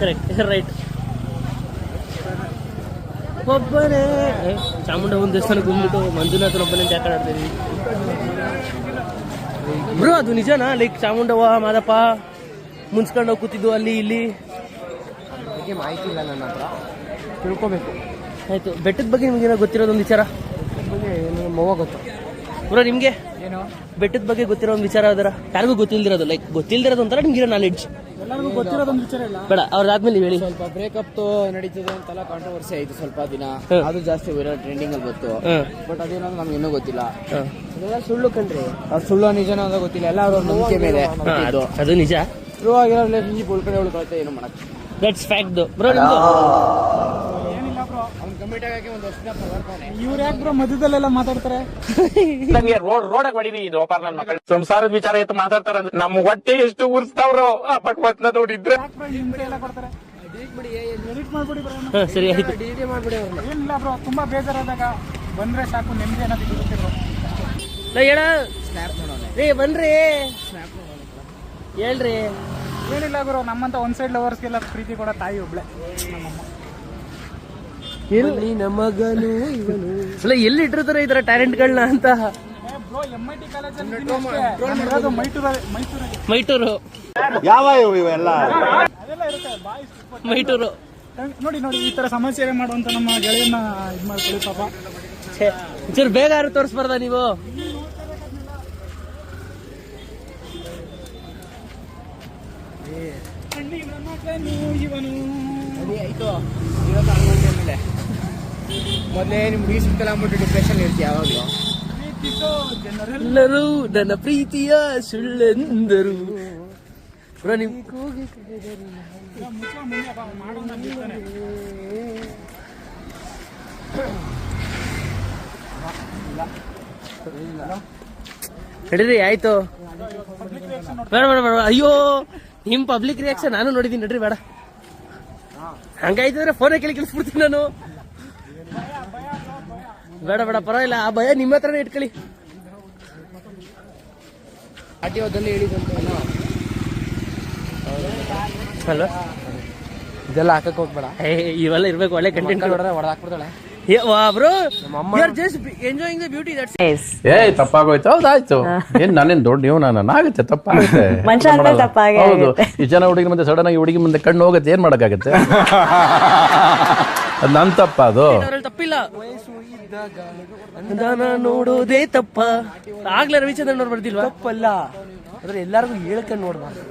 Correct right ಒಬ್ಬನೇ. ಚಾಮುಂಡವನ ದೇವಸ್ಥಾನಕ್ಕೆ ಬಂದ್ಬಿಟ್ಟು ಮಂಜುನಾಥನ ಒಬ್ಬನೇ ಆಡ್ತೀವಿ ಬ್ರೋ ಅದು ನಿಜನಾ? ಲೈಕ್ ಚಾಮುಂಡವ್ವ ಮಾದಪ್ಪ ಮುಂಚ್ಕೊಂಡು ಹೋಗಿ ಕೂತಿದ್ದು ಅಲ್ಲಿ ಇಲ್ಲಿ? ಬಗ್ಗೆ ಮಾಹಿತಿ ಇಲ್ಲ ನನ್ನ ಹತ್ರ. ತಿಳ್ಕೊಬೇಕು. ಆಯ್ತು ಬೆಟ್ಟದ ಬಗ್ಗೆ ನಿಮ್ಗೆ ಏನೋ ಗೊತ್ತಿರೋದು ಒಂದು ವಿಚಾರ? ಬಗ್ಗೆ ಏನು ಮವ ಗೊತ್ತು. ಬ್ರೋ ನಿಮ್ಗೆ? ಏನು? ಬೆಟ್ಟದ ಬಗ್ಗೆ ಗೊತ್ತಿರೋ ಒಂದು ವಿಚಾರ ಅದರ? ಯಾರಿಗೂ ಗೊತ್ತಿಲ್ದಿರೋದು ಲೈಕ್ ಗೊತ್ತಿಲ್ದಿರೋದು ಒಂಥರ ಇರೋ ನಾಲೆಡ್ಜ್ ಎಲ್ಲರಿಗೂ ಗೊತ್ತಿರೋದೊಂದು ವಿಚಾರ ಇಲ್ಲ. ಬೇಡ ಅವ್ರದಾದ್ಮೇಲೆ ಹೇಳಿ. ಸ್ವಲ್ಪ ಬ್ರೇಕಪ್ ನಡೀತದೆ ಅಂತೆಲ್ಲ ಕಾಂಟ್ರವರ್ಸಿ ಆಯ್ತು ಸ್ವಲ್ಪ ದಿನ. ಅದು ಜಾಸ್ತಿ ವೈರಲ್ ಟ್ರೆಂಡಿಂಗ್ ಅಲ್ಲಿ ಗೊತ್ತು ಬಟ್ ಅದೇನೋ ನಮ್ಗೆ ಇನ್ನೂ ಗೊತ್ತಿಲ್ಲ. ಸುಳ್ಳು ಕಣ್ರಿ ಅದು ಸುಳ್ಳು ನಿಜನೋ ಅಂತ ಗೊತ್ತಿಲ್ಲ. ಎಲ್ಲ ಅವ್ರ ನಂಬಿಕೆ ಮೇಲೆ ಹುಟ್ಟಿದ್ದು. ಅದು ನಿಜ. ಟ್ರೂ ಆಗಿರೋ ರಿಲೇಶನ್ಶಿಪ್ ಉಳ್ಕಡೆ ಉಳ್ಕೊಳುತ್ತೆ ಏನು ಮಾಡಕ್ಕೆ. ದಟ್ಸ್ ಫ್ಯಾಕ್ಟ್ ಬ್ರೋ ನಿಮ್ದು ಯಾಕ್ರೋ ಆಗಕ್ಕೆ ಒಂದು ವರ್ಷ ಇವ್ರು ಯಾಕೆ ಬ್ರೋ ಮಧ್ಯದಲ್ಲೆಲ್ಲ ಮಾತಾಡ್ತಾರೆ? ನಂಗೆ ರೋಡ್ ರೋಡ್ ಹೊಡಿದಿ ಇದು ಒಪ್ಪಾರ ನನ್ನ ಮಕ್ಕಳು. ಸಂಸಾರದ ವಿಚಾರ ಇತ್ತು ಮಾತಾಡ್ತಾರ ನಮ್ ಹೊಟ್ಟೆ ಎಷ್ಟು ಉರ್ಸ್ತಾವ್ರು ಆ ಭಗವತ್ನ ನೋಡಿದ್ರೆ ಬ್ರೋ ಎಲ್ಲ ಕೊಡ್ತಾರೆ? ಎಡಿಟ್ ಮಾಡ್ಬಿಡಿ ಬ್ರೋ ಹಾಂ ಸರಿ ಆಯ್ತು. ಏನಿಲ್ಲ ಬ್ರೋ ತುಂಬಾ ಬೇಜಾರಾದಾಗ ಬಂದ್ರೆ ಸಾಕು ನೆಮ್ಮದಿ ಅನ್ನೋದು ಇರುತ್ತೆ ಬ್ರೋ. ಹೇಳ. ಸ್ನ್ಯಾಪ್ ನೋಡೋಣ ರೇ ಬನ್ರಿ. ಹೇಳ್ರಿ. ಏನಿಲ್ಲ ಗುರು ನಮ್ಮಂತ ಒಂದ್ ಸೈಡ್ ಲವರ್ಸ್ಗೆಲ್ಲ ಪ್ರೀತಿ ಕೊಡೋ ತಾಯಿ ಒಬ್ಳೆ. ನಮ್ಮಮ್ಮ ಎಲ್ಲಿ ನಮಗನು ಇವನು. ಅಲ್ಲ ಎಲ್ಲಿ ಇಟ್ಟಿರ್ತಾರೆ ಈ ಥರ ಟ್ಯಾಲೆಂಟ್ಗಳನ್ನ ಅಂತ? ಮೈಟೂರು ಯಾವ ಇರುತ್ತೆ ಬಾಯ್ ಮೈಟೂರು. ನೋಡಿ ನೋಡಿ ಈ ತರ ಸಮಸ್ಯೆ ಮಾಡುವಂತ ನಮ್ಮ ಗೆಳೆಯನ್ನ ಇದು ಮಾಡ್ಕೊಳ್ಳಿ ಪಾಪ. ಛೇ, ಒಂಚೂರು ಬೇಗ ಯಾರು ತೋರಿಸ್ಬಾರ್ದ ನೀವು? ಇವನು ಅದೇ ಆಯ್ತು ಇರೋದು ಹಂಗಂಗೆ ಮೇಲೆ ಮೊದಲೇ ನಿಮ್ಗೆ ಸಿಗ್ತಲ್ಲ ಅಂದ್ಬಿಟ್ಟು ಡಿಪ್ರೆಷನ್ ಇರ್ತೀಯ ಯಾವಾಗಲೂ. ಎಲ್ಲರೂ ನನ್ನ ಪ್ರೀತಿಯ ಸುಳ್ಳೆಂದರು. ಬ್ರೋ. ನಡೀರಿ, ಆಯ್ತು. ಬೇಡ ಬೇಡ ಬೇಡ ಅಯ್ಯೋ, ನಿಮ್ ಪಬ್ಲಿಕ್ ರಿಯಾಕ್ಷನ್ ನಾನು ನೋಡಿದೀನಿ ನಡ್ರಿ, ಬೇಡ. ಹಂಗಾಯ್ತಂದ್ರೆ ಫೋನೇ ಕೇಳಿ ಕಳಿಸ್ಬಿಡ್ತೀನಿ ನಾನು. ಬೇಡ ಬೇಡ ಪರವಾಗಿಲ್ಲ. ಆ ಭಯ ನಿಮ್ಮ ಹತ್ರನೇ ಇಟ್ಕೊಳ್ಳಿ. ಆರ್ ಟಿ ಓದಲ್ಲಿ ಹೇಳಿದಂತ ಏನೋ ಅಲ್ವಾ ಇದೆಲ್ಲ ಹಾಕಕ್ ಹೋಗ್ಬೇಡ. ಏ, ಇವೆಲ್ಲ ಇರ್ಬೇಕು ಒಳ್ಳೆ ಕಂಟೆಂಟ್ ಹೊಡೆದ್ರೆ ಹೊಡೆದಾಕ್ಬಿಡ್ತಾಳೆ bro you are just enjoying the beauty that's ಏಯ್ ತಪ್ಪಾಗೋಯ್ತು. ಹೌದಾಯ್ತು. ಏನ್ ನಾನೇನ್ ದೊಡ್ಡ ನೀವು ನಾನು ಆಗುತ್ತೆ ತಪ್ಪಾಗುತ್ತೆ. ಹೌದು. ಈ ಜನ ಹುಡುಗಿ ಮುಂದೆ ಸಡನ್ ಆಗಿ ಹುಡುಗಿ ಮುಂದೆ ಕಣ್ಣು ಹೋಗುತ್ತೆ ಏನ್ ಮಾಡಕ್ಕಾಗತ್ತೆ? ನನ್ ತಪ್ಪ ಅದು. ತಪ್ಪಿಲ್ಲ ನೋಡೋದೇ ತಪ್ಪ. ಆಗ್ಲೇ ರವಿಚಂದ್ರನ್ ಅವ್ರು ಬರ್ದಿಲ್ವಾ? ತಪ್ಪಲ್ಲ. ಆದ್ರೆ ಎಲ್ಲಾರ್ಗು ಹೇಳ್ಕೊಂಡು ನೋಡ್ಬಾರ್ದು.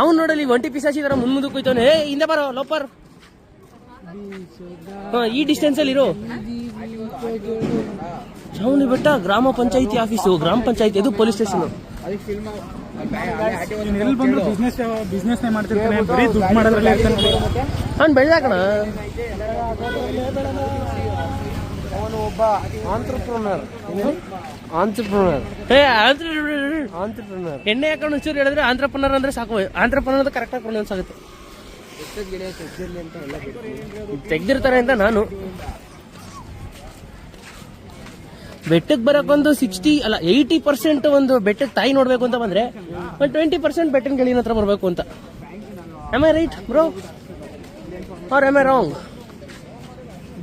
ಅವ್ನು ನೋಡಲಿ ಒಂಟಿ ಪಿಸಾಚಿ ತರ ಮುಂದ್ ಮುಂದಕ್ಕೆ ಹೋಯ್ತಾನೆ ಏ ಹಿಂದೆ ಬರೋ ಲೋಪರ್. ಹಾ ಈ ಡಿಸ್ಟೆನ್ಸ್ ಅಲ್ಲಿ ಇರೋ. ಚಾಮುಂಡಿ ಬೆಟ್ಟ ಗ್ರಾಮ ಪಂಚಾಯತಿ ಆಫೀಸು ಗ್ರಾಮ ಪಂಚಾಯತಿ ಅದು ಪೊಲೀಸ್ ಸ್ಟೇಷನ್ ಎಲ್ಲಿ ಬಂದ್ರು ಬಿಸ್ನೆಸ್ ಬಿಸ್ನೆಸ್ ಮಾಡ್ತಿರ್ತಾನೆ ಬರೀ ದುಡ್ಡು ಮಾಡೋದ್ರಲ್ಲಿ ಬೆಳ್ದಾಕಣ. ಅವನು ಒಬ್ಬ ಆಂಟ್ರಪ್ರನರ್ ಆಂಟ್ರಪ್ರನರ್ ಏ ಆಂಧ್ರ- ಆಂಟ್ರಪ್ರನರ್ ಎಣ್ಣೆ ಹಾಕೊಂಡು ಒಂಚೂರು ಹೇಳಿದ್ರೆ ಆಂಧ್ರಪನ್ನರ್ ಅಂದ್ರೆ ಸಾಕು. ಆಂಧ್ರಪನ್ನರ್ ಕರೆಕ್ಟಾಗಿ ಪ್ರೊನೌನ್ಸ್ ಆಗುತ್ತೆ ತೆಗ್ದಿರ್ತಾರೆ ಅಂತ ನಾನು. ಬೆಟ್ಟಕ್ಕೆ ಬರಕ್ಕೊಂದು ಸಿಕ್ಸ್ಟಿ ಅಲ್ಲ ಏಯ್ಟಿ ಪರ್ಸೆಂಟ್ ಒಂದು ಬೆಟ್ಟಕ್ಕೆ ತಾಯಿ ನೋಡ್ಬೇಕು ಅಂತ ಬಂದ್ರೆ ಒಂದು ಟ್ವೆಂಟಿ ಪರ್ಸೆಂಟ್ ಬೆಟ್ಟನ ಗೆಳಿನ ಹತ್ರ ಬರಬೇಕು ಅಂತ. I right bro or am I wrong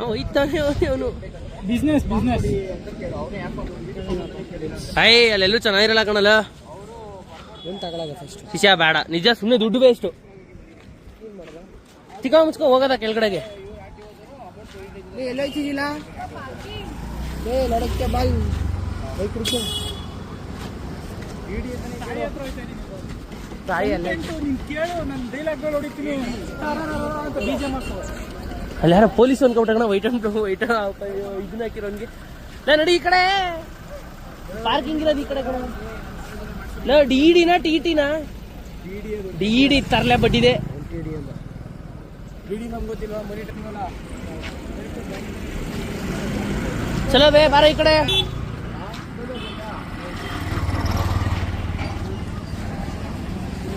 ಹೋಯ್ತಾನೆ ಅವನು ಬಿಸ್ನೆಸ್ ಬಿಸ್ನೆಸ್ ಅಯ್ಯ ಅಲ್ಲೆಲ್ಲೂ ಚೆನ್ನಾಗಿರಲ್ಲ ಕಣಲ್ಲ ಏನು ತಗೊಳಗ ಫಸ್ಟ್ ಶಿಷ್ಯ ಬೇಡ ನಿಜ ಸುಮ್ಮನೆ ದುಡ್ಡು ವೇಸ್ಟು ಚಿಕ್ಕ ಮುಚ್ಕೊ ಹೋಗೋದ ಕೆಳಗಡೆಗೆ ತಾಯಿ ಅಲ್ಲ ಕೇಳು ನನ್ನ ಡೈಲಾಗ್ಗಳು ಹೊಡಿತೀನಿ ಅಂತ ಡಿಜೆ ಮಾಡ್ಕೋ ಅಲ್ಲಿ ಯಾರ ಪೊಲೀಸ್ ಅನ್ಕೊಬಿಟ್ಟಾಗ ವೈಟ್ ಅಂಡ್ ವೈಟ್ ಇದನ್ನ ಹಾಕಿರೋನ್ಗೆ ನಾ ನಡಿ ಈ ಕಡೆ. ಪಾರ್ಕಿಂಗ್ ಇರೋದು ಈ ಕಡೆ ಕಡೆ ನಾ ಡಿ ನಾ ಟಿ ಟಿನ ಡಿ ಡಿ ತರಲೆ ಬಡ್ಡಿದೆ. ಚಲೋ ಬೇ, ಬಾರ ಈ ಕಡೆ.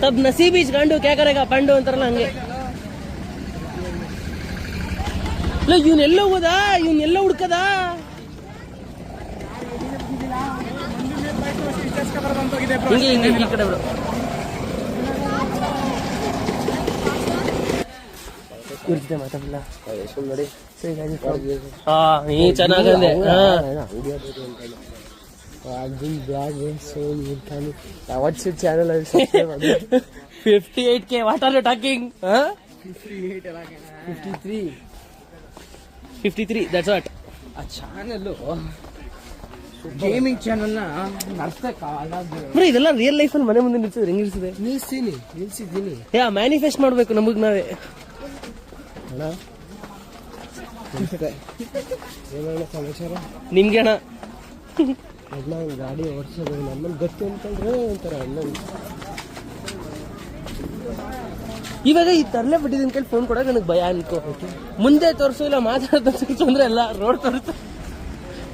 ತಬ್ ನಸೀಬ್ ಈಸ್ ಗಂಡು ಕ್ಯಾ ಕರೆಗ ಪಂಡು ಅಂತಾರಲ್ಲ ಹಂಗೆ. ಇಲ್ಲ ಇವನ್ನೆಲ್ಲ ಎಲ್ಲ ಹೋದ? ಇವ್ನ ಎಲ್ಲ ಹುಡ್ಕದ? ಹಿಂಗೆ ಹಿಂಗೆ ಈ ಕಡೆ ಬಿಡು. ಇವ್ರ ಜೊತೆ ಮಾತಾಡಲ್ಲ ನೋಡಿ ಹಾ ನೀ ಚೆನ್ನಾಗಂದೆ. ಹಾ. What's channel fifty eight K what are you talking fifty three that's what ಆ ಚಾನಲ್ ಗೇಮಿಂಗ್ ಚಾನಲ್ನ ನಡ್ಸಕ್ ಬ್ರೋ ಇದೆಲ್ಲ ರಿಯಲ್ ಲೈಫ್ ಅಲ್ಲಿ ಮನೆ ಮುಂದೆ ನಿಲ್ಸಿದ್ರೆ ಹೆಂಗಿರ್ತದೆ ನಿಲ್ಸಿನಿ ನಿಲ್ಸಿದ್ದೀನಿ. ಯಾ ಮ್ಯಾನಿಫೆಸ್ಟ್ ಮಾಡ್ಬೇಕು ನಮಗ್ ನಾವೇ. ಏನೇನು ಸಮಾಚಾರ? ನಿಮ್ಗೆ ಅಣ್ಣ? ಅಣ್ಣ ಗಾಡಿ ಓಡಿಸೋದು ನಮ್ಮಲ್ಲಿ ಗೊತ್ತು ಅಂತಂದ್ರೆ ಒಂಥರ ಅಣ್ಣ ಇವಾಗ ಈ ತರಲೆ ಬಿಟ್ಟಿದ್ದೀನಿ ಕೇಳಿ ಫೋನ್ ಕೊಡೋಕೆ ನನಗೆ ಭಯ ಅನ್ಕೋ. ಮುಂದೆ ತೋರಿಸು, ಇಲ್ಲ ಮಾತಾಡೋದು ತೋರಿಸು ಅಂದ್ರೆ ಎಲ್ಲ ರೋಡ್ ತೋರಿಸು.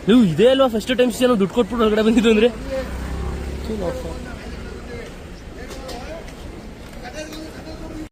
ನೀವು ಇದೇ ಅಲ್ವಾ ಫಸ್ಟ್ ಟೈಮ್ ಏನೋ ದುಡ್ಡು ಕೊಟ್ಬಿಟ್ಟು ಹೊರಗಡೆ ಬಂದಿದ್ದು ಅಂದ್ರೆ?